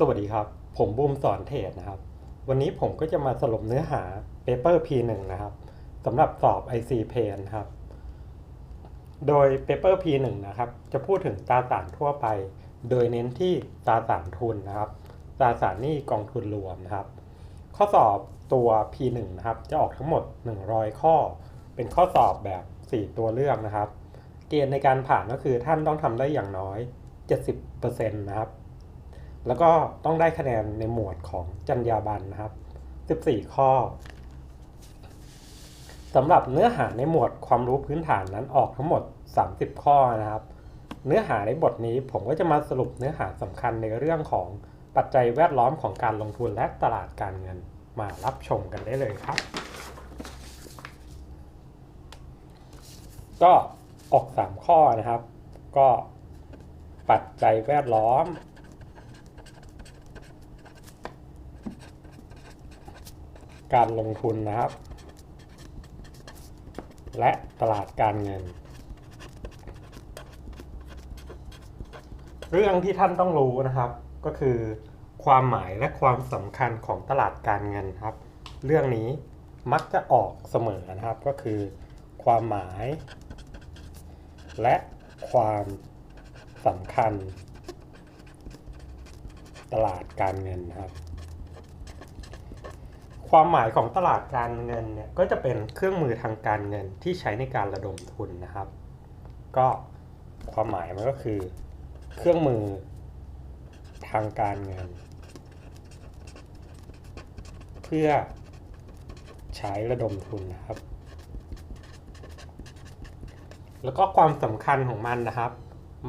สวัสดีครับ ผมบูมสอนเทรดนะครับ วันนี้ผมก็จะมาสรุปเนื้อหา Paper P1 นะครับสำหรับสอบ IC p a n ครับ โดย Paper P1 นะครับ จะพูดถึงตราสารทั่วไป โดยเน้นที่ตราสารทุนนะครับตราสารหนี้กองทุนรวมนะครับ ข้อสอบตัว P1 นะครับ จะออกทั้งหมด 100 ข้อ เป็นข้อสอบแบบ 4 ตัวเลือกนะครับ เกณฑ์ในการผ่านก็คือท่านต้องทำได้อย่างน้อย 70%นะครับ แล้วก็ต้องได้คะแนนในหมวดของจรรยาบรรณนะครับ 14 ข้อสำหรับเนื้อหาในหมวดความรู้พื้นฐานนั้นออกทั้งหมด 30 ข้อนะครับ เนื้อหาในบทนี้ผมก็จะมาสรุปเนื้อหาสำคัญในเรื่องของปัจจัยแวดล้อมของการลงทุนและตลาดการเงินมารับชมกันได้เลยครับ ก็ออก 3 ข้อนะครับ ก็ปัจจัยแวดล้อม การลงทุนนะครับ และตลาดการเงิน เรื่องที่ท่านต้องรู้นะครับ ก็คือความหมายและความสำคัญของตลาดการเงินครับ เรื่องนี้มักจะออกเสมอนะครับก็คือ ความหมาย และความสำคัญ ตลาดการเงินครับ ความหมายของตลาดการเงินเนี่ยก็จะเป็นเครื่องมือทางการเงินที่ใช้ในการระดมทุนนะครับ ก็ความหมายมันก็คือ เครื่องมือทางการเงิน เพื่อใช้ระดมทุนนะครับ แล้วก็ความสำคัญของมันนะครับ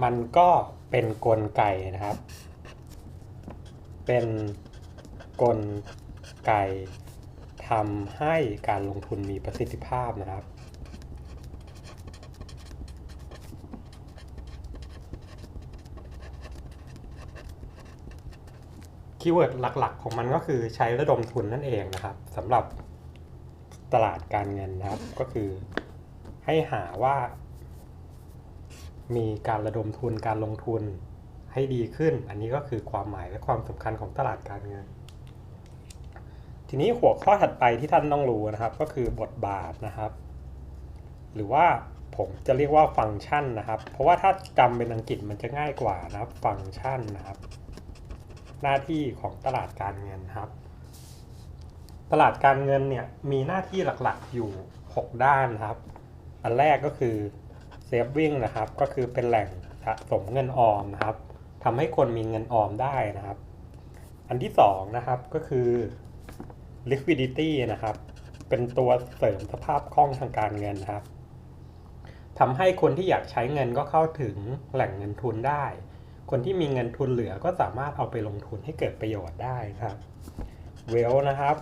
มันก็เป็นนกลไกนะครับ เป็นนกลไก ทำให้การลงทุนมีประสิทธิภาพนะครับคีย์เวิร์ดหลักๆ ของมันก็คือใช้ระดมทุนนั่นเองนะครับสำหรับตลาดการเงินนะครับก็คือให้หาว่า มีการระดมทุนการลงทุนให้ดีขึ้น อันนี้ก็คือความหมายและความสำคัญของตลาดการเงิน ทีนี้หัวข้อถัดไปที่ท่านต้องรู้นะครับ ก็คือบทบาทนะครับ หรือว่าผมจะเรียกว่าฟังก์ชันนะครับ เพราะว่าถ้าจำเป็นอังกฤษมันจะง่ายกว่านะครับ ฟังก์ชันนะครับ หน้าที่ของตลาดการเงินครับ ตลาดการเงินเนี่ยมีหน้าที่หลักๆอยู่ 6 ด้านครับ อันแรกก็คือ saving นะครับ ก็คือเป็นแหล่งสะสมเงินออมนะครับทำให้คนมีเงินออมได้นะครับ อันที่2นะครับก็คือ liquidity นะครับ เป็นตัวเสริมสภาพคล่องทางการเงินนะครับทำให้คนที่อยากใช้เงินก็เข้าถึงแหล่งเงินทุนได้ คนที่มีเงินทุนเหลือก็สามารถเอาไปลงทุนให้เกิดประโยชน์ได้นะครับ wealth นะครับ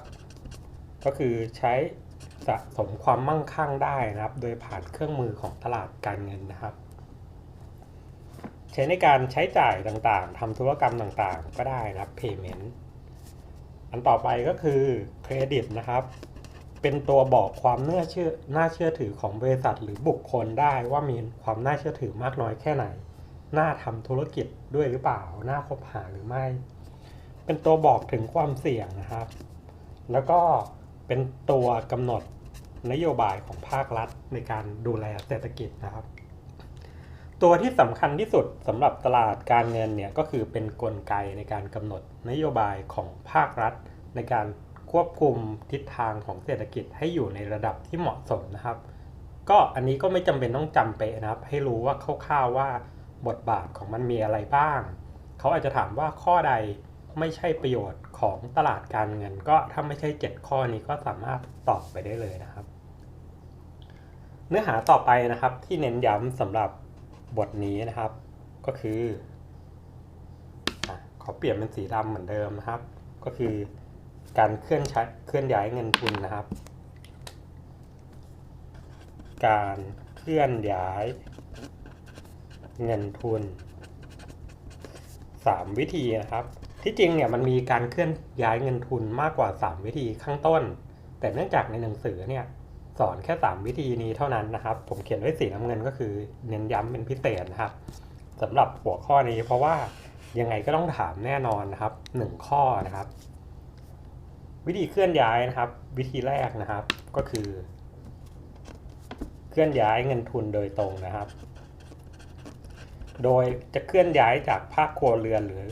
ก็คือใช้สะสมความมั่งคั่งได้นะครับ โดยผ่านเครื่องมือของตลาดการเงินนะครับ ใช้ในการใช้จ่ายต่างๆทำธุรกรรมต่างๆ ก็ได้นะครับ payment อันต่อไปก็คือเครดิตนะครับ เป็นตัวบอกความน่าเชื่อน่าเชื่อถือของบริษัทหรือบุคคลได้ว่ามีความน่าเชื่อถือมากน้อยแค่ไหน น่าทำธุรกิจด้วยหรือเปล่า น่าคบหาหรือไม่ เป็นตัวบอกถึงความเสี่ยงนะครับ แล้วก็เป็นตัวกำหนดนโยบายของภาครัฐในการดูแลเศรษฐกิจนะครับ ตัวที่สำคัญที่สุดสำหรับตลาดการเงินเนี่ยก็คือเป็นนกลไกในการกำหนดนโยบายของภาครัฐ ในการควบคุมทิศทางของเศรษฐกิจให้อยู่ในระดับที่เหมาะสมนะครับ ก็อันนี้ก็ไม่จำเป็นต้องจำเป๊ะนะครับ ให้รู้ว่าคร่าวๆว่าบทบาทของมันมีอะไรบ้าง เขาอาจจะถามว่าข้อใดไม่ใช่ประโยชน์ของตลาดการเงิน ก็ถ้าไม่ใช่ 7 ข้อนี้ก็สามารถตอบไปได้เลยนะครับ เนื้อหาต่อไปนะครับที่เน้นย้ำสำหรับ บทนี้นะครับ ก็คือขอเปลี่ยนเป็นสีดำเหมือนเดิมนะครับ ก็คือการเคลื่อนเคลื่อนย้ายเงินทุนนะครับ การเคลื่อนย้ายเงินทุน 3 วิธีนะครับ ที่จริงเนี่ยมันมีการเคลื่อนย้ายเงินทุนมากกว่า 3 วิธีข้างต้น แต่เนื่องจากในหนังสือเนี่ย สอนแค่ 3 วิธีนี้เท่านั้นนะครับ ผมเขียนไว้สีน้ำเงินก็คือ เน้นย้ำเป็นพิเศษนะครับสำหรับหัวข้อนี้เพราะว่ายังไงก็ต้องถามแน่นอนนะครับหนึ่งข้อนะครับ วิธีเคลื่อนย้ายนะครับ วิธีแรกนะครับก็คือ เคลื่อนย้ายเงินทุนโดยตรงนะครับ โดยจะเคลื่อนย้ายจากภาคครัวเรือนหรือ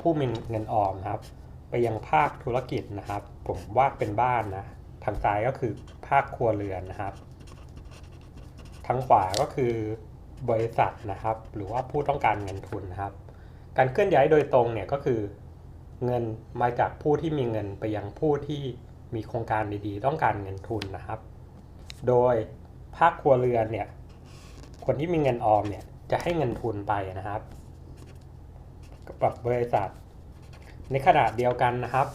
ผู้มีเงินออมนะครับ ไปยังภาคธุรกิจนะครับ ผมวาดเป็นบ้านนะางซ้ายก็คือภาคครัวเรือนนะครับ ทางขวาก็คือบริษัทนะครับ หรือว่าผู้ต้องการเงินทุนนะครับ การเคลื่อนย้ายโดยตรงเนี่ยก็คือเงินมาจากผู้ที่มีเงินไปยังผู้ที่มีโครงการดีๆ ต้องการเงินทุนนะครับ โดยภาคครัวเรือนเนี่ย คนที่มีเงินออมเนี่ยจะให้เงินทุนไปนะครับกับบริษัท ในขณะเดียวกันนะครับ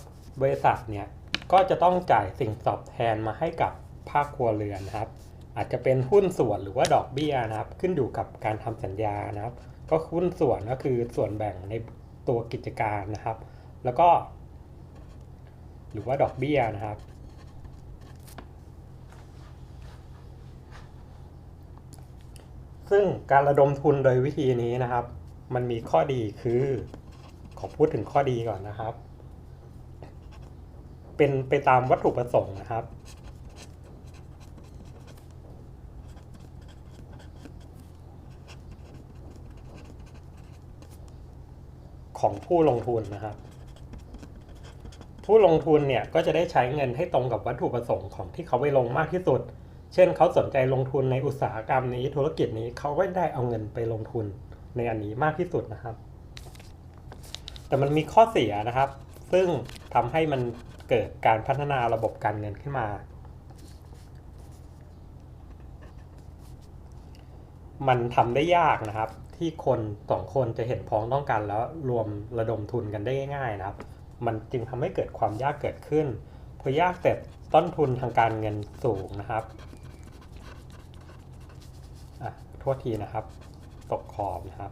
บริษัทเนี่ย ก็จะต้องจ่ายสิ่งตอบแทนมาให้กับภาคครัวเรือนนะครับ อาจจะเป็นหุ้นส่วนหรือว่าดอกเบี้ยนะครับ ขึ้นอยู่กับการทำสัญญานะครับ ก็หุ้นส่วนก็คือส่วนแบ่งในตัวกิจการนะครับ แล้วก็ หรือว่าดอกเบี้ยนะครับ ซึ่งการระดมทุนโดยวิธีนี้นะครับ มันมีข้อดีคือขอพูดถึงข้อดีก่อนนะครับ เป็นไปตามวัตถุประสงค์นะครับ ของผู้ลงทุนนะครับ ผู้ลงทุนเนี่ยก็จะได้ใช้เงินให้ตรงกับวัตถุประสงค์ของที่เขาไปลงมากที่สุด เช่นเขาสนใจลงทุนในอุตสาหกรรมนี้ธุรกิจนี้เขาก็ได้เอาเงินไปลงทุนในอันนี้มากที่สุดนะครับ แต่มันมีข้อเสียนะครับ ซึ่งทำให้มัน เกิดการพัฒนาระบบการเงินขึ้นมา มันทำได้ยากนะครับ ที่คนสองคนจะเห็นพ้องต้องกันแล้วรวมระดมทุนกันได้ง่ายๆนะครับ มันจึงทำให้เกิดความยากเกิดขึ้นพอยากเสร็จต้นทุนทางการเงินสูงนะครับอะโทษทีนะครับ ตกขอบนะครับ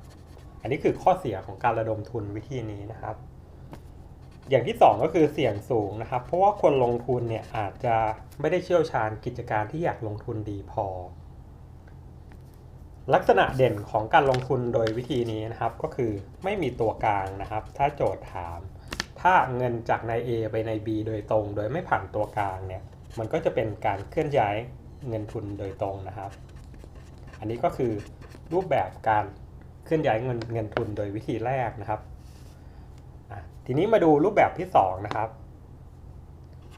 อันนี้คือข้อเสียของการระดมทุนวิธีนี้นะครับ อย่างที่สองก็คือเสี่ยงสูงนะครับ เพราะว่าคนลงทุนเนี่ยอาจจะไม่ได้เชี่ยวชาญกิจการที่อยากลงทุนดีพอ ลักษณะเด่นของการลงทุนโดยวิธีนี้นะครับก็คือไม่มีตัวกลางนะครับ ถ้าโจทย์ถาม ถ้าเงินจากนาย A ไปนาย B โดยตรง โดยไม่ผ่านตัวกลางเนี่ยมันก็จะเป็นการเคลื่อนย้ายเงินทุนโดยตรงนะครับ อันนี้ก็คือรูปแบบการเคลื่อนย้ายเงินเงินทุนโดยวิธีแรกนะครับ ทีนี้มาดูรูปแบบที่ 2 นะครับ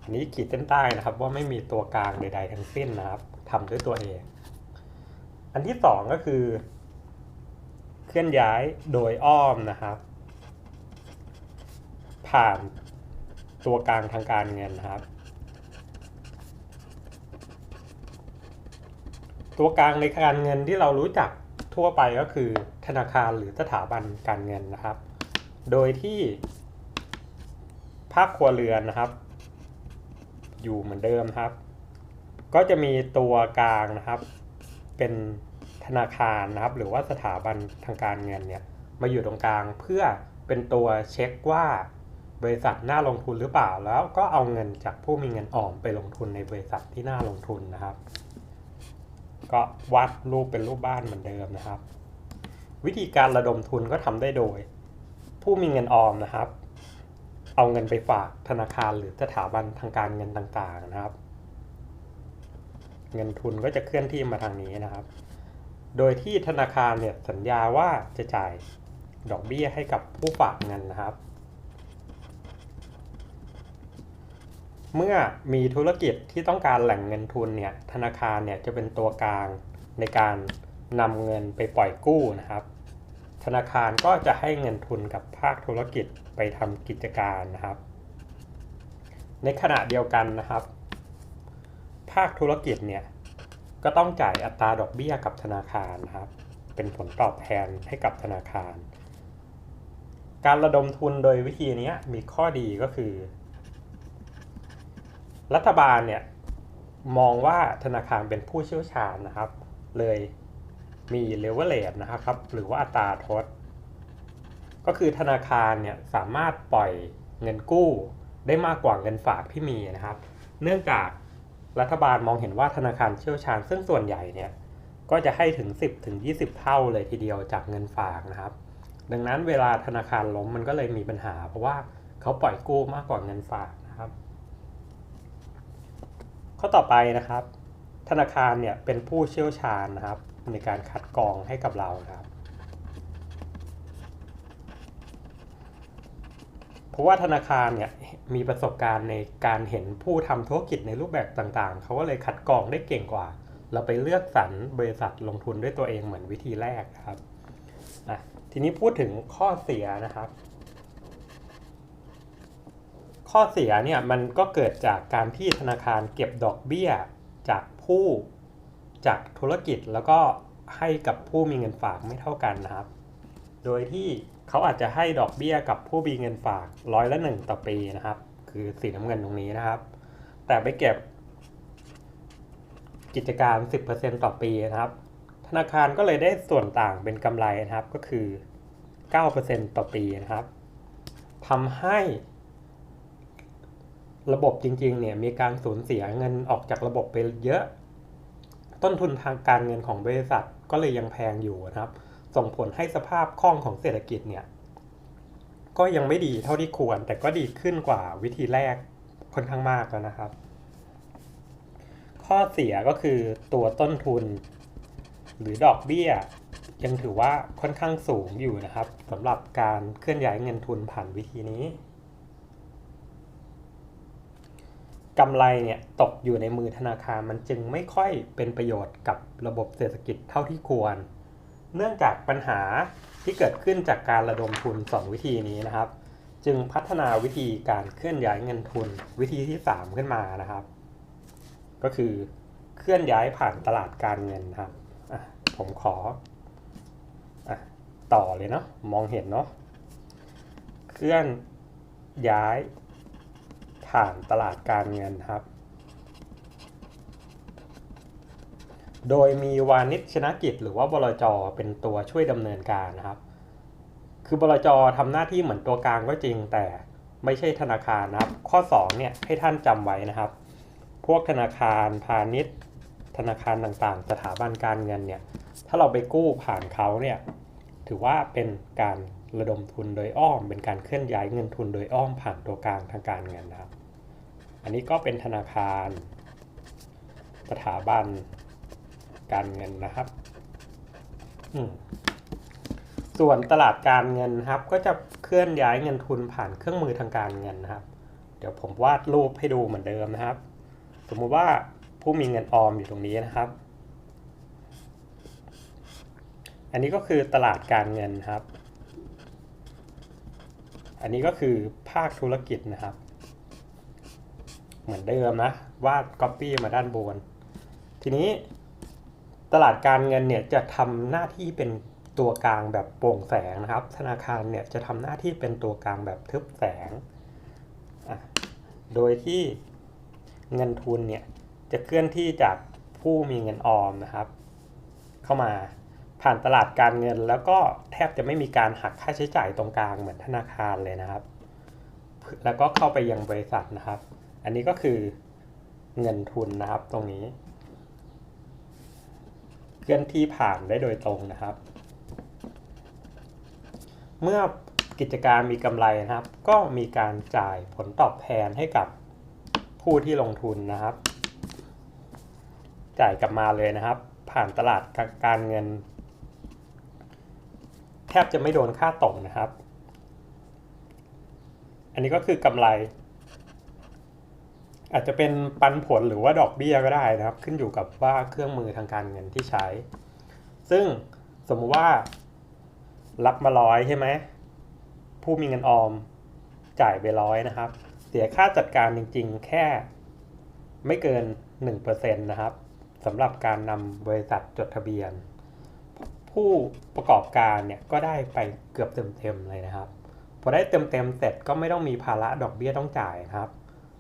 อันนี้ขีดเส้นใต้นะครับ ว่าไม่มีตัวกลางใดๆทั้งสิ้นนะครับทำด้วยตัวเอง อันที่ 2 ก็คือ เคลื่อนย้ายโดยอ้อมนะครับ ผ่านตัวกลางทางการเงินนะครับ ตัวกลางในการเงินที่เรารู้จักทั่วไปก็คือธนาคารหรือสถาบันการเงินนะครับ โดยที่ ภาคครัวเรือนนะครับ อยู่เหมือนเดิมครับ ก็จะมีตัวกลางนะครับ เป็นธนาคารนะครับ หรือว่าสถาบันทางการเงินเนี่ยมาอยู่ตรงกลางเพื่อเป็นตัวเช็คว่าบริษัทน่าลงทุนหรือเปล่าแล้วก็เอาเงินจากผู้มีเงินออมไปลงทุนในบริษัทที่น่าลงทุนนะครับ ก็วาดรูปเป็นรูปบ้านเหมือนเดิมนะครับ วิธีการระดมทุนก็ทำได้โดย ผู้มีเงินออมนะครับ เอาเงินไปฝากธนาคารหรือสถาบันทางการเงินต่างๆนะครับ เงินทุนก็จะเคลื่อนที่มาทางนี้นะครับ โดยที่ธนาคารเนี่ยสัญญาว่าจะจ่ายดอกเบี้ยให้กับผู้ฝากเงินนะครับ เมื่อมีธุรกิจที่ต้องการแหล่งเงินทุนเนี่ยธนาคารเนี่ยจะเป็นตัวกลางในการนำเงินไปปล่อยกู้นะครับ ธนาคารก็จะให้เงินทุนกับภาคธุรกิจ ไปทำกิจการนะครับ ในขณะเดียวกันนะครับ ภาคธุรกิจเนี่ยก็ต้องจ่ายอัตราดอกเบี้ยกับธนาคารนะครับ เป็นผลตอบแทนให้กับธนาคาร การระดมทุนโดยวิธีนี้มีข้อดีก็คือ รัฐบาลเนี่ยมองว่าธนาคารเป็นผู้เชี่ยวชาญนะครับ เลยมีเลเวลเลตนะครับ หรือว่าอัตราทด ก็คือธนาคารเนี่ยสามารถปล่อยเงินกู้ได้มากกว่าเงินฝากที่มีนะครับ เนื่องจากรัฐบาลมองเห็นว่าธนาคารเชี่ยวชาญ ซึ่งส่วนใหญ่เนี่ยก็จะให้ถึง 10 ถึง 20 เท่าเลยทีเดียวจากเงินฝากนะครับ ดังนั้นเวลาธนาคารล้มมันก็เลยมีปัญหา เพราะว่าเขาปล่อยกู้มากกว่าเงินฝากนะครับ ข้อต่อไปนะครับ ธนาคารเนี่ยเป็นผู้เชี่ยวชาญนะครับในการคัดกรองให้กับเรานะครับ เพราะว่าธนาคารเนี่ยมีประสบการณ์ในการเห็นผู้ทำธุรกิจในรูปแบบต่างๆ เขาก็เลยคัดกรองได้เก่งกว่า เราไปเลือกสรรบริษัทลงทุนด้วยตัวเองเหมือนวิธีแรกนะครับอะทีนี้พูดถึงข้อเสียนะครับ ข้อเสียเนี่ยมันก็เกิดจากการที่ธนาคารเก็บดอกเบี้ยจากผู้จากธุรกิจแล้วก็ให้กับผู้มีเงินฝากไม่เท่ากันนะครับ โดยที่ เขาอาจจะให้ดอกเบี้ยกับผู้มีเงินฝากร้อยละหนึ่งต่อปีนะครับ คือสีน้ำเงินตรงนี้นะครับ แต่ไปเก็บ กิจการ 10%ต่อปีนะครับ ธนาคารก็เลยได้ส่วนต่างเป็นกำไรนะครับก็คือ 9%ต่อปีนะครับทำให้ ระบบจริงๆเนี่ยมีการสูญเสียเงินออกจากระบบไปเยอะ ต้นทุนทางการเงินของบริษัทก็เลยยังแพงอยู่นะครับ ส่งผลให้สภาพคล่องของเศรษฐกิจเนี่ย ก็ยังไม่ดีเท่าที่ควร แต่ก็ดีขึ้นกว่าวิธีแรกค่อนข้างมากแล้วนะครับ ข้อเสียก็คือตัวต้นทุน หรือดอกเบี้ย ยังถือว่าค่อนข้างสูงอยู่นะครับสำหรับการเคลื่อนย้ายเงินทุนผ่านวิธีนี้กำไรเนี่ยตกอยู่ในมือธนาคารมันจึงไม่ค่อยเป็นประโยชน์กับระบบเศรษฐกิจเท่าที่ควร เนื่องจากปัญหาที่เกิดขึ้นจากการระดมทุน 2 วิธีนี้นะครับ จึงพัฒนาวิธีการเคลื่อนย้ายเงินทุนวิธีที่ 3 ขึ้นมานะครับ ก็คือเคลื่อนย้ายผ่านตลาดการเงินครับผมขออต่อเลยเนาะมองเห็นเนาะเคลื่อนย้ายผ่านตลาดการเงินครับ โดยมีวานิชชนกิจ หรือว่าบลจเป็นตัวช่วยดำเนินการนะครับ คือบลจทำหน้าที่เหมือนตัวกลางก็จริงแต่ไม่ใช่ธนาคารนะครับ ข้อ2เนี่ยให้ท่านจำไว้นะครับ พวกธนาคารพาณิชย์ ธนาคารต่างๆ สถาบันการเงินเนี่ยถ้าเราไปกู้ผ่านเขาเนี่ยถือว่าเป็นการระดมทุนโดยอ้อม เป็นการเคลื่อนย้ายเงินทุนโดยอ้อมผ่านตัวกลางทางการเงินนะครับ อันนี้ก็เป็นธนาคาร สถาบัน การเงินนะครับ ส่วนตลาดการเงินครับ ก็จะเคลื่อนย้ายเงินทุนผ่านเครื่องมือทางการเงินนะครับ เดี๋ยวผมวาดรูปให้ดูเหมือนเดิมนะครับ สมมุติว่าผู้มีเงินออมอยู่ตรงนี้นะครับ อันนี้ก็คือตลาดการเงินครับ อันนี้ก็คือภาคธุรกิจนะครับเหมือนเดิมนะวาดก๊อปปี้มาด้านบน ทีนี้ ตลาดการเงินเนี่ยจะทำหน้าที่เป็นตัวกลางแบบโปร่งแสงนะครับ ธนาคารเนี่ยจะทำหน้าที่เป็นตัวกลางแบบทึบแสง โดยที่เงินทุนเนี่ยจะเคลื่อนที่จากผู้มีเงินออมนะครับ เข้ามาผ่านตลาดการเงิน แล้วก็แทบจะไม่มีการหักค่าใช้จ่ายตรงกลางเหมือนธนาคารเลยนะครับ แล้วก็เข้าไปยังบริษัทนะครับ อันนี้ก็คือเงินทุนนะครับตรงนี้ เคลื่อนที่ผ่านได้โดยตรงนะครับ เมื่อกิจการมีกำไรนะครับ ก็มีการจ่ายผลตอบแทนให้กับผู้ที่ลงทุนนะครับ จ่ายกลับมาเลยนะครับ ผ่านตลาดการเงิน แทบจะไม่โดนค่าตกนะครับ อันนี้ก็คือกำไร อาจจะเป็นปันผลหรือว่าดอกเบี้ยก็ได้นะครับ ขึ้นอยู่กับว่าเครื่องมือทางการเงินที่ใช้ ซึ่งสมมุติว่ารับมาร้อยใช่ไหมผู้มีเงินออมจ่ายไปร้อยนะครับ เสียค่าจัดการจริงๆ แค่ไม่เกิน 1%นะครับสำหรับการนำบริษัทจดทะเบียน ผู้ประกอบการเนี่ยก็ได้ไปเกือบเต็มๆเลยนะครับ พอได้เต็มๆเสร็จก็ไม่ต้องมีภาระดอกเบี้ยต้องจ่ายนะครับ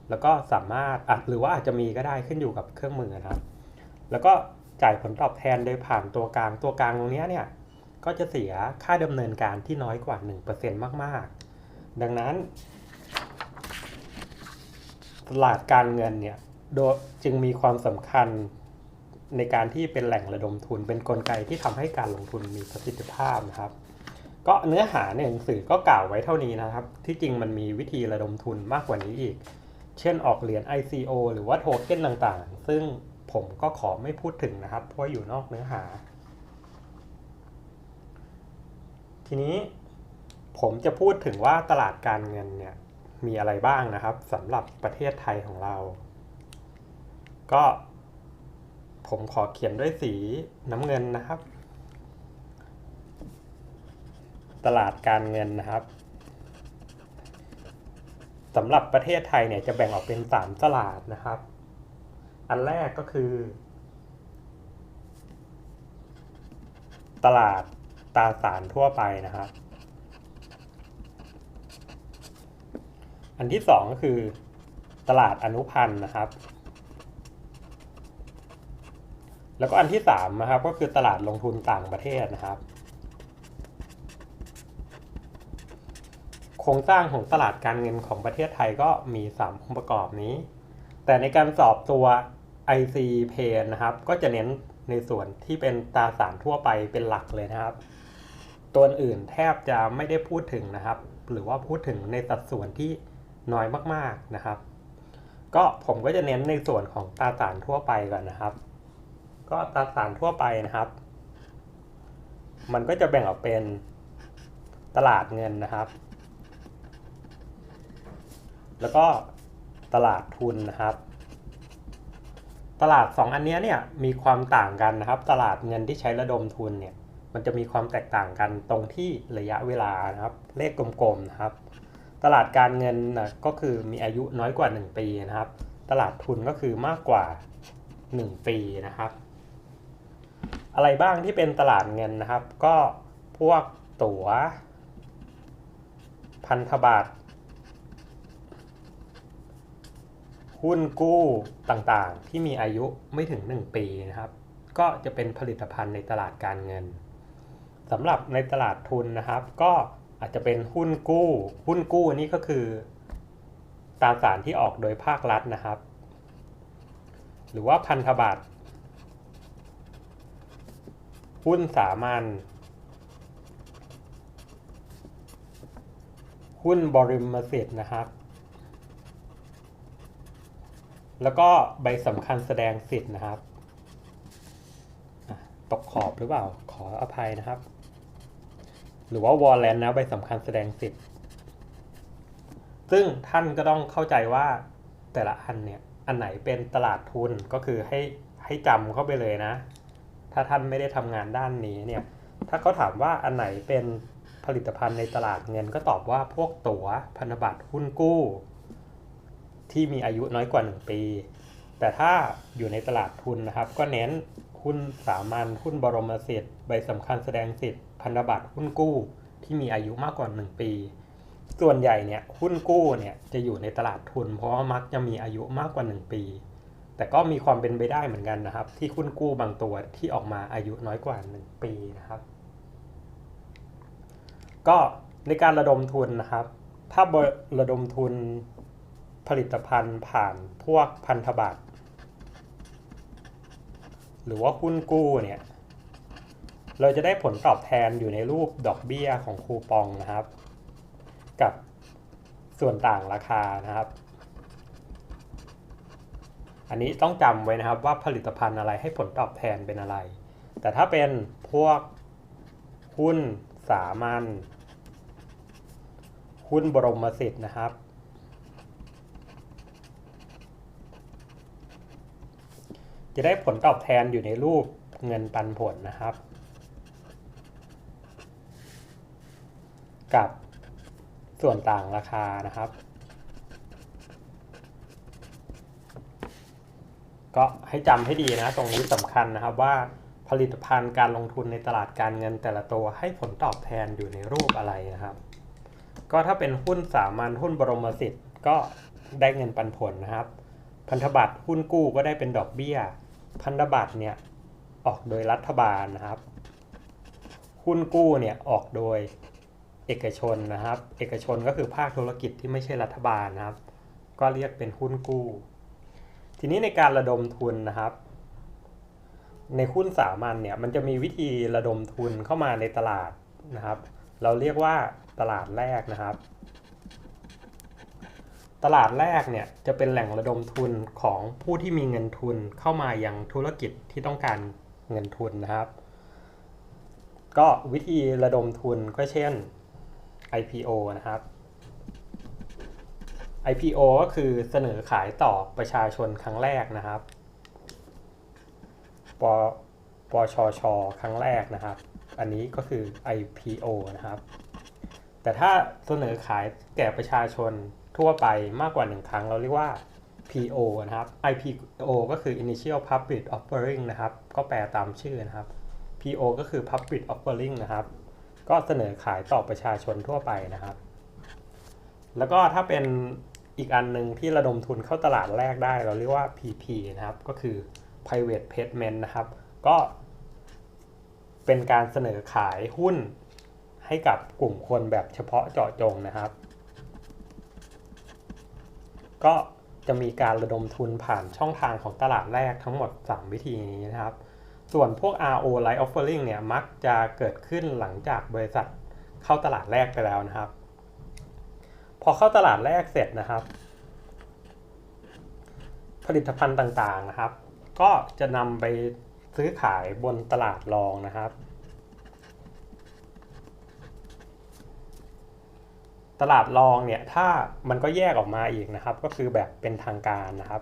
แล้วก็สามารถอะหรือว่าอาจจะมีก็ได้ขึ้นอยู่กับเครื่องมือนะครับ แล้วก็จ่ายผลตอบแทนโดยผ่านตัวกลางตัวกลางตรงนี้เนี่ยก็จะเสียค่าดำเนินการที่น้อยกว่า 1%มากๆ ดังนั้น ตลาดการเงินเนี่ยจึงมีความสำคัญในการที่เป็นแหล่งระดมทุน เป็นนกลไกที่ทำให้การลงทุนมีประสิทธิภาพนะครับ ก็เนื้อหาในหนังสือก็กล่าวไว้เท่านี้นะครับ ที่จริงมันมีวิธีระดมทุนมากกว่านี้อีก เช่นออกเหรียญ ICO หรือว่าโทเค็นต่างๆ ซึ่งผมก็ขอไม่พูดถึงนะครับ เพราะอยู่นอกเนื้อหา ทีนี้ผมจะพูดถึงว่าตลาดการเงินเนี่ยมีอะไรบ้างนะครับสำหรับประเทศไทยของเรา ก็ผมขอเขียนด้วยสีน้ำเงินนะครับ ตลาดการเงินนะครับ สำหรับประเทศไทยเนี่ยจะแบ่งออกเป็น3ตลาดนะครับ อันแรกก็คือ ตลาดตราสารทั่วไปนะครับ อันที่2ก็คือ ตลาดอนุพันธ์นะครับ แล้วก็อันที่3นะครับก็คือตลาดลงทุนต่างประเทศนะครับ โครงสร้างของตลาดการเงินของประเทศไทยก็มี 3 องค์ประกอบนี้ แต่ในการสอบตัว IC p a y นะครับ ก็จะเน้นในส่วนที่เป็นตราสารทั่วไปเป็นหลักเลยนะครับ ตัวอื่นแทบจะไม่ได้พูดถึงนะครับ หรือว่าพูดถึงในสัดส่วนที่น้อยมากๆนะครับ ก็ผมก็จะเน้นในส่วนของตราสารทั่วไปก่อนนะครับ ก็ตราสารทั่วไปนะครับ มันก็จะแบ่งออกเป็นตลาดเงินนะครับ แล้วก็ตลาดทุนนะครับ ตลาด 2 อันเนี้ยเนี่ยมีความต่างกันนะครับ ตลาดเงินที่ใช้ระดมทุนเนี่ยมันจะมีความแตกต่างกันตรงที่ระยะเวลานะครับ เลขกลมๆนะครับ ตลาดการเงินนะก็คือมีอายุน้อยกว่า 1 ปีนะครับ ตลาดทุนก็คือมากกว่า 1 ปีนะครับ อะไรบ้างที่เป็นตลาดเงินนะครับ ก็พวกตั๋ว พันธบัตร หุ้นกู้ต่างๆ ที่มีอายุไม่ถึง 1 ปีนะครับ ก็จะเป็นผลิตภัณฑ์ในตลาดการเงินสำหรับในตลาดทุนนะครับ ก็อาจจะเป็นหุ้นกู้ หุ้นกู้นี่ก็คือตราสารที่ออกโดยภาครัฐนะครับ หรือว่าพันธบัตรหุ้นสามัญหุ้นบริมสิทธิ์นะครับ แล้วก็ใบสำคัญแสดงสิทธิ์นะครับ ตกขอบหรือเปล่า ขออภัยนะครับ หรือว่าวอลเลนนะใบสำคัญแสดงสิทธิ์ ซึ่งท่านก็ต้องเข้าใจว่าแต่ละอันเนี่ย อันไหนเป็นตลาดทุนก็คือให้ให้จำเข้าไปเลยนะ ถ้าท่านไม่ได้ทำงานด้านนี้เนี่ย ถ้าเขาถามว่าอันไหนเป็นผลิตภัณฑ์ในตลาดเงินก็ตอบว่าพวกตั๋วพันธบัตรหุ้นกู้ ที่มีอายุน้อยกว่า 1 ปี แต่ถ้าอยู่ในตลาดทุนนะครับ ก็เน้นหุ้นสามัญหุ้นบรมสิทธิ์ใบสำคัญแสดงสิทธิ์พันธบัตรหุ้นกู้ที่มีอายุมากกว่า 1 ปี ส่วนใหญ่เนี่ยหุ้นกู้เนี่ยจะอยู่ในตลาดทุน เพราะว่ามักจะมีอายุมากกว่า 1 ปี แต่ก็มีความเป็นไปได้เหมือนกันนะครับ ที่หุ้นกู้บางตัวที่ออกมาอายุน้อยกว่า 1 ปีนะครับ ก็ในการระดมทุนนะครับ ถ้าระดมทุน ผลิตภัณฑ์ผ่านพวกพันธบัตรหรือว่าหุ้นกู้เนี่ยเราจะได้ผลตอบแทนอยู่ในรูปดอกเบี้ยของคูปองนะครับ กับส่วนต่างราคานะครับ อันนี้ต้องจำไว้นะครับว่าผลิตภัณฑ์อะไรให้ผลตอบแทนเป็นอะไร แต่ถ้าเป็นพวกหุ้นสามัญหุ้นบรมสิทธิ์นะครับ จะได้ผลตอบแทนอยู่ในรูปเงินปันผลนะครับ กับส่วนต่างราคานะครับ ก็ให้จำให้ดีนะ ตรงนี้สำคัญนะครับว่าผลิตภัณฑ์การลงทุนในตลาดการเงินแต่ละตัวให้ผลตอบแทนอยู่ในรูปอะไรนะครับ ก็ถ้าเป็นหุ้นสามัญหุ้นบรมสิทธิ์ก็ได้เงินปันผลนะครับ พันธบัตรหุ้นกู้ก็ได้เป็นดอกเบี้ย พันธบัตรเนี่ยออกโดยรัฐบาลนะครับ หุ้นกู้เนี่ยออกโดยเอกชนนะครับ เอกชนก็คือภาคธุรกิจที่ไม่ใช่รัฐบาลนะครับ ก็เรียกเป็นหุ้นกู้ ทีนี้ในการระดมทุนนะครับ ในหุ้นสามัญเนี่ยมันจะมีวิธีระดมทุนเข้ามาในตลาดนะครับ เราเรียกว่าตลาดแรกนะครับ ตลาดแรกเนี่ยจะเป็นแหล่งระดมทุนของผู้ที่มีเงินทุนเข้ามายังธุรกิจที่ต้องการเงินทุนนะครับ ก็วิธีระดมทุนก็เช่น IPO นะครับ IPO ก็คือเสนอขายต่อประชาชนครั้งแรกนะครับปปชช ครั้งแรกนะครับ อันนี้ก็คือ IPO นะครับ แต่ถ้าเสนอขายแก่ประชาชน ทั่วไปมากกว่า 1 ครั้ง เราเรียกว่า PO นะครับ IPO ก็คือ Initial Public Offering นะครับ ก็แปลตามชื่อนะครับ PO ก็คือ Public Offering นะครับ ก็เสนอขายต่อประชาชนทั่วไปนะครับ แล้วก็ถ้าเป็นอีกอันหนึ่งที่ระดมทุนเข้าตลาดแรกได้ เราเรียกว่า PP นะครับ ก็คือ private placement นะครับ ก็เป็นการเสนอขายหุ้นให้กับกลุ่มคนแบบเฉพาะเจาะจงนะครับ ก็จะมีการระดมทุนผ่านช่องทางของตลาดแรกทั้งหมด 3 วิธีนี้นะครับ ส่วนพวก RO Light Offering เนี่ยมักจะเกิดขึ้นหลังจากบริษัทเข้าตลาดแรกไปแล้วนะครับ พอเข้าตลาดแรกเสร็จนะครับ ผลิตภัณฑ์ต่างๆนะครับ ก็จะนำไปซื้อขายบนตลาดรองนะครับ ตลาดรองเนี่ยถ้ามันก็แยกออกมาอีกนะครับ ก็คือแบบเป็นทางการนะครับ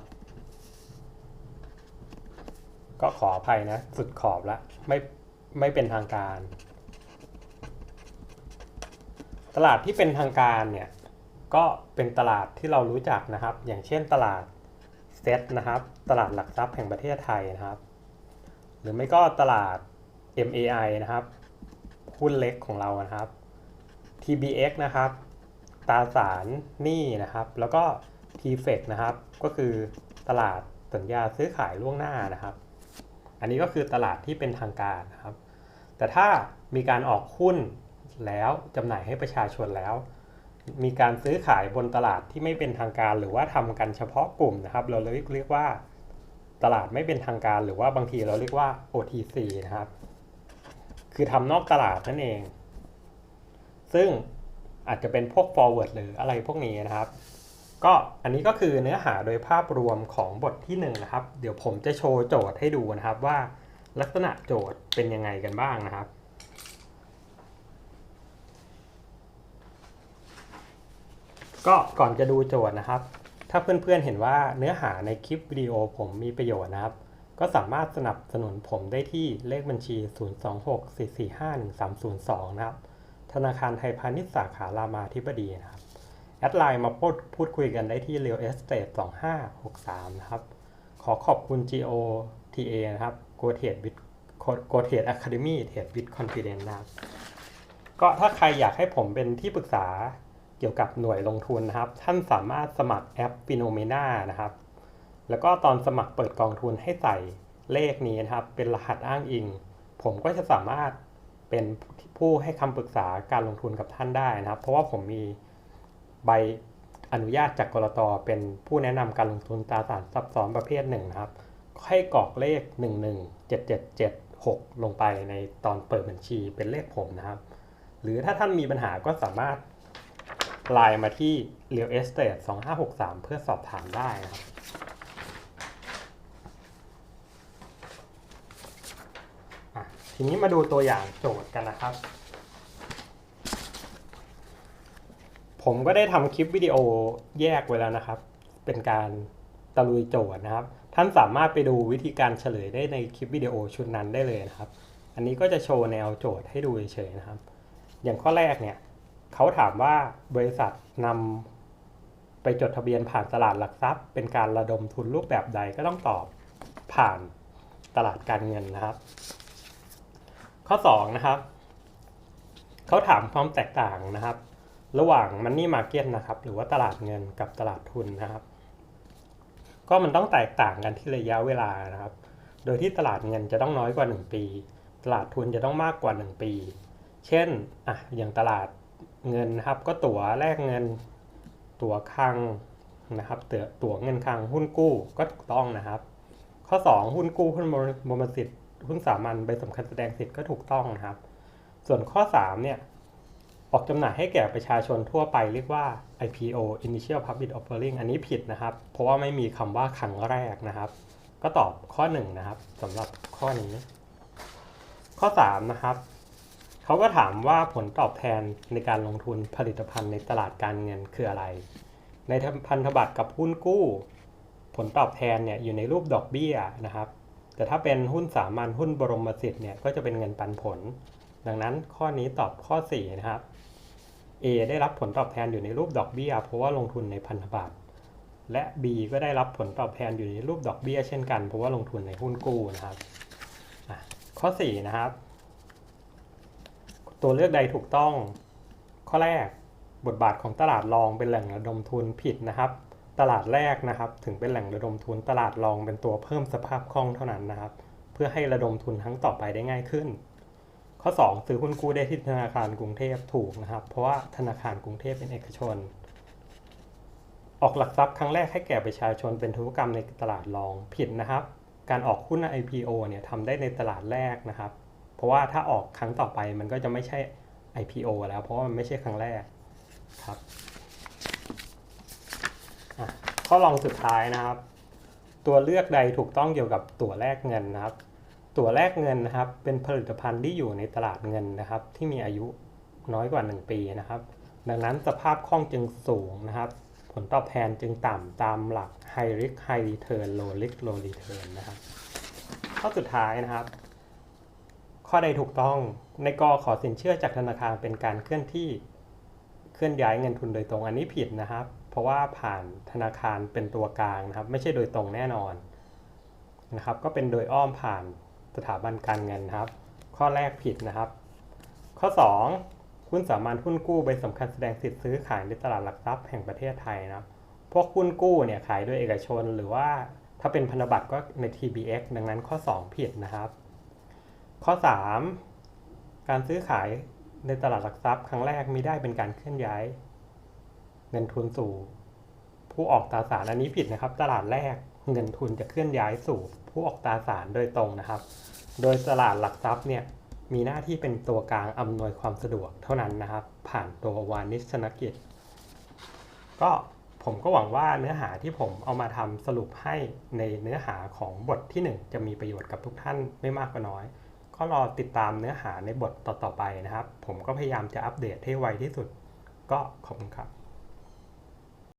ก็ขออภัยนะ สุดขอบละไม่ไม่เป็นทางการ ตลาดที่เป็นทางการเนี่ยก็เป็นตลาดที่เรารู้จักนะครับ อย่างเช่นตลาดเซ็ตนะครับ ตลาดหลักทรัพย์แห่งประเทศไทยนะครับ หรือไม่ก็ตลาด MAI นะครับหุ้นเล็กของเรานะครับ TBX นะครับ ตราสารหนี้นะครับ แล้วก็ TFEC นะครับ ก็คือตลาดสัญญาซื้อขายล่วงหน้านะครับ อันนี้ก็คือตลาดที่เป็นทางการนะครับ แต่ถ้ามีการออกหุ้นแล้วจำหน่ายให้ประชาชนแล้ว มีการซื้อขายบนตลาดที่ไม่เป็นทางการ หรือว่าทำกันเฉพาะกลุ่มนะครับ เราเรียกเรียกว่าตลาดไม่เป็นทางการ หรือว่าบางทีเราเรียกว่า OTC นะครับ คือทำนอกตลาดนั่นเอง ซึ่ง อาจจะเป็นพวก forward หรืออะไรพวกนี้นะครับ ก็อันนี้ก็คือเนื้อหาโดยภาพรวมของบทที่1นงนะครับ เดี๋ยวผมจะโชว์โจทย์ให้ดูนะครับว่าลักษณะโจทย์เป็นยังไงกันบ้างนะครับก็ก่อนจะดูโจทย์นะครับ ถ้าเพื่อนๆเห็นว่าเนื้อหาในคลิปวิดีโอผมมีประโยชน์นะครับ ก็สามารถสนับสนุนผมได้ที่เลขบัญชี 0264451นะครับ ธนาคารไทยพาณิชย์สาขารามาธิบดีนะครับ แอดไลน์มาพูดพูดคุยกันได้ที่ Real Estate 2563 นะครับ ขอขอบคุณ GOTA นะครับ g o t a d e with g o t a d Academy Trade with Confidence นะครับ ก็ถ้าใครอยากให้ผมเป็นที่ปรึกษาเกี่ยวกับหน่วยลงทุนนะครับ ท่านสามารถสมัครแอป Phenomena นะครับ แล้วก็ตอนสมัครเปิดกองทุนให้ใส่เลขนี้นะครับ เป็นรหัสอ้างอิง ผมก็จะสามารถ เป็นผู้ให้คำปรึกษาการลงทุนกับท่านได้นะครับ เพราะว่าผมมีใบอนุญาตจากกรตเป็นผู้แนะนำการลงทุนตราสารซับซ้อนประเภทหนึ่งนะครับ ให้กรอกเลข 117776 ลงไปในตอนเปิดบัญชีเป็นเลขผมนะครับ หรือถ้าท่านมีปัญหาก็สามารถไลน์มาที่ Real Estate 2563 เพื่อสอบถามได้นะครับ อะ ทีนี้มาดูตัวอย่างโจทย์กันนะครับ ผมก็ได้ทำคลิปวิดีโอแยกไว้แล้วนะครับ เป็นการตะลุยโจทย์นะครับ ท่านสามารถไปดูวิธีการเฉลยได้ในคลิปวิดีโอชุดนั้นได้เลยนะครับ อันนี้ก็จะโชว์แนวโจทย์ให้ดูเฉยๆนะครับ อย่างข้อแรกเนี่ยเขาถามว่าบริษัทนำไปจดทะเบียนผ่านตลาดหลักทรัพย์ เป็นการระดมทุนรูปแบบใดก็ต้องตอบผ่านตลาดการเงินนะครับ ข้อ2นะครับเขาถามความแตกต่างนะครับ ระหว่าง Money Market นะครับ หรือว่าตลาดเงินกับตลาดทุนนะครับ ก็มันต้องแตกต่างกันที่ระยะเวลานะครับ โดยที่ตลาดเงินจะต้องน้อยกว่า 1 ปี ตลาดทุนจะต้องมากกว่า 1 ปี เช่นอะอย่างตลาดเงินนะครับ ก็ตั๋วแลกเงิน ตั๋วคลังนะครับตั๋วตั๋วเงินคลังหุ้นกู้ก็ถูกต้องนะครับ ข้อ 2 หุ้นกู้หุ้นบรมสิท ธิ์หุ้นสามัญใบสำคัญแสดงสิทธิ์ก็ถูกต้องนะครับ ส่วนข้อ 3 เนี่ย ออกจำหน่ายให้แก่ประชาชนทั่วไปเรียกว่า IPO Initial Public Offering อันนี้ผิดนะครับ เพราะว่าไม่มีคำว่าครั้งแรกนะครับ ก็ตอบข้อ 1นงนะครับสำหรับข้อนี้ ข้อ 3 นะครับเขาก็ถามว่าผลตอบแทนในการลงทุนผลิตภัณฑ์ในตลาดการเงินคืออะไร ในพันธบัตรกับหุ้นกู้ ผลตอบแทนเนี่ยอยู่ในรูปดอกเบี้ยนะครับ แต่ถ้าเป็นหุ้นสามัญหุ้นบรมสิทธิ์เนี่ยก็จะเป็นเงินปันผล ดังนั้นข้อนี้ตอบข้อ 4 นะครับ A ได้รับผลตอบแทนอยู่ในรูปดอกเบี้ยเพราะว่าลงทุนในพันธบัตรและ B ก็ได้รับผลตอบแทนอยู่ในรูปดอกเบี้ยเช่นกันเพราะว่าลงทุนในหุ้นกู้นะครับข้อ 4 นะครับ ตัวเลือกใดถูกต้อง ข้อแรกบทบาทของตลาดรองเป็นแหล่งระดมทุนผิดนะครับ ตลาดแรกนะครับ ถึงเป็นแหล่งระดมทุนตลาดรองเป็นตัวเพิ่มสภาพคล่องเท่านั้นนะครับ เพื่อให้ระดมทุนครั้งต่อไปได้ง่ายขึ้น ข้อ 2 ซื้อหุ้นกู้ได้ที่ธนาคารกรุงเทพถูกนะครับ เพราะว่าธนาคารกรุงเทพเป็นเอกชน ออกหลักทรัพย์ครั้งแรกให้แก่ประชาชนเป็นธุรกรรมในตลาดรองผิดนะครับ การออกหุ้น IPO เนี่ยทำได้ในตลาดแรกนะครับ เพราะว่าถ้าออกครั้งต่อไปมันก็จะไม่ใช่ IPO แล้ว เพราะว่ามันไม่ใช่ครั้งแรกครับ ข้อลองสุดท้ายนะครับ ตัวเลือกใดถูกต้องเกี่ยวกับตั๋วแลกเงินนะครับ ตั๋วแลกเงินนะครับ เป็นผลิตภัณฑ์ที่อยู่ในตลาดเงินนะครับ ที่มีอายุน้อยกว่า 1 ปีนะครับ ดังนั้นสภาพคล่องจึงสูงนะครับ ผลตอบแทนจึงต่ำตามหลัก High Risk High Return Low Risk Low Return นะครับ ข้อสุดท้ายนะครับ ข้อใดถูกต้องในกอขอสินเชื่อจากธนาคารเป็นการเคลื่อนที่เคลื่อนย้ายเงินทุนโดยตรงอันนี้ผิดนะครับ เพราะว่าผ่านธนาคารเป็นตัวกลางนะครับ ไม่ใช่โดยตรงแน่นอนนะครับ ก็เป็นโดยอ้อมผ่านสถาบันการเงินครับ ข้อแรกผิดนะครับ ข้อ2หุ้นสามัญหุ้นกู้ใบสำคัญแสดงสิทธิ์ซื้อขายในตลาดหลักทรัพย์แห่งประเทศไทยนะครับพวกหุ้นกู้เนี่ยขายโดยเอกชนหรือว่าถ้าเป็นพันธบัตรก็ใน TBX ดังนั้นข้อ 2 ผิดนะครับ ข้อ 3 การซื้อขายในตลาดหลักทรัพย์ครั้งแรกมีได้เป็นการเคลื่อนย้าย เงินทุนสู่ ผู้ออกตราสารอันนี้ผิดนะครับ ตลาดแรกเงินทุนจะเคลื่อนย้ายสู่ ผู้ออกตราสารโดยตรงนะครับ โดยตลาดหลักทรัพย์เนี่ยมีหน้าที่เป็นตัวกลางอำนวยความสะดวกเท่านั้นนะครับ ผ่านตัววานิชนกิจ ก็ผมก็หวังว่าเนื้อหาที่ผมเอามาทำสรุปให้ในเนื้อหาของบทที่ 1 จะมีประโยชน์กับทุกท่านไม่มากก็น้อย ก็รอติดตามเนื้อหาในบทต่อๆไปนะครับ ผมก็พยายามจะอัปเดตให้ไวที่สุด ก็ขอบคุณครับ